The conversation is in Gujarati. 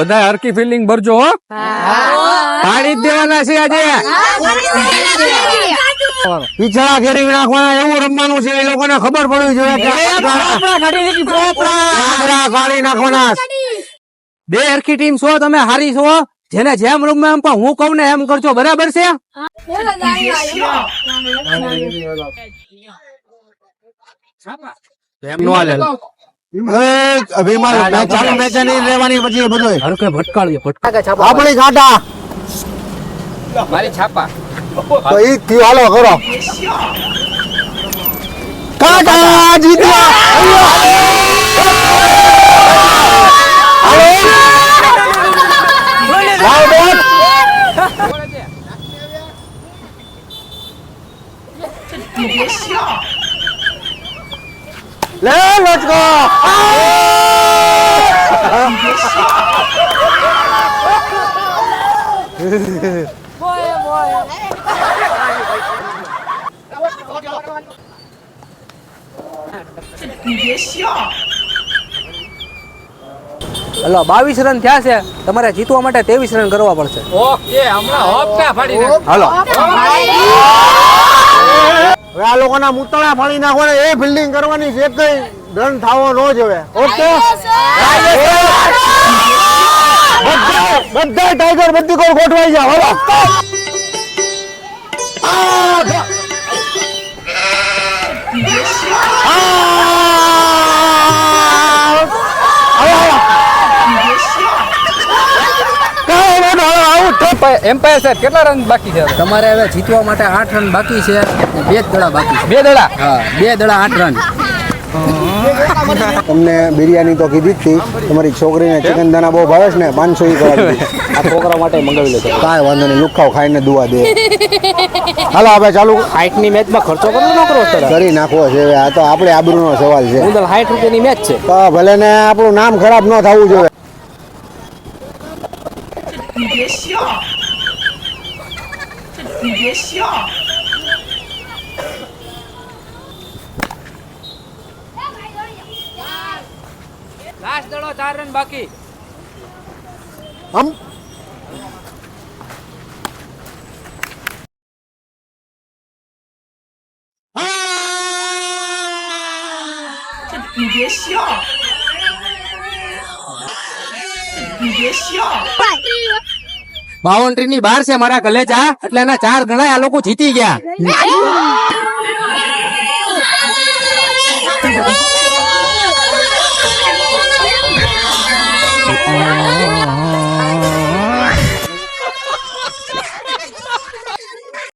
બધા હરકી ફિલ્ડિંગ ભરજો હો. પાણી દેવાના છે આજે. પીછા ઘેરી નાખવાના એવું રમવાનું છે એ લોકોને ખબર પડવી જોઈએ કે નાખવાના બે હરકી ટીમ છો તમે હારી છો જેને જેમ રમવું એમ પણ હું કહું ને એમ કરજો બરાબર છે? એમ નો હાલે. મેચ ચાલુ મેચ નહીં રહેવાની પછી બધું હરકે ભટકાળીએ ભટકા આપણી ખાટા મારી છાપા. તો ઈ જ હાલો કરો. કાકા જીત્યા. હાલો લાવ બેટ લે લેટ્સ ગો હલો બાવીસ રન થયા છે. તમારે જીતવા માટે ત્રેવીસ રન કરવા પડશે. ઓકે હમણાં હોપકા ફાડી હાલો. હવે આ લોકોના મૂતળા ફાળી નાખવાના એ ફિલ્ડિંગ કરવાની છે કઈ. રન થાવો ન હવે. ઓકે? બધા બધા ટાઈગર બધી કોઈ ગોઠવાઈ જાવ હાલો આ, હાલો, હાલો. કાંઈ વાંધો નહીં, આઉટ થઈ. એમ્પાયર સાહેબ કેટલા રન બાકી છે તમારે હવે જીતવા માટે આઠ રન બાકી છે બે જ દડા બાકી બે દડા? હા બે દડા આઠ રન. તમને બિરયાની તો કીધી જ હતી. તમારી છોકરીને ચિકન દાના બહુ ભાવે છે ને પાંચસો ઈ કરાવી આ છોકરા માટે મંગાવી લેજો. કાંઈ વાંધો નહીં લુખાવ ખાઈને દુવા દે. હાલો હવે ચાલુ. હાઈટની મેચમાં ખર્ચો કરવો ન કરો સર કરી નાખવો છે આ તો આપણે આબરૂનો સવાલ છે. હાઇટ રૂપિયાની મેચ છે. તો ભલે ને આપણું નામ ખરાબ ન થવું જોઈએ. લાસ્ટ દડો ચાર રન બાકી આમ Boundary ની બહાર છે મારા કલેજા એટલે એના ચાર ગણા આ લોકો જીતી ગયા.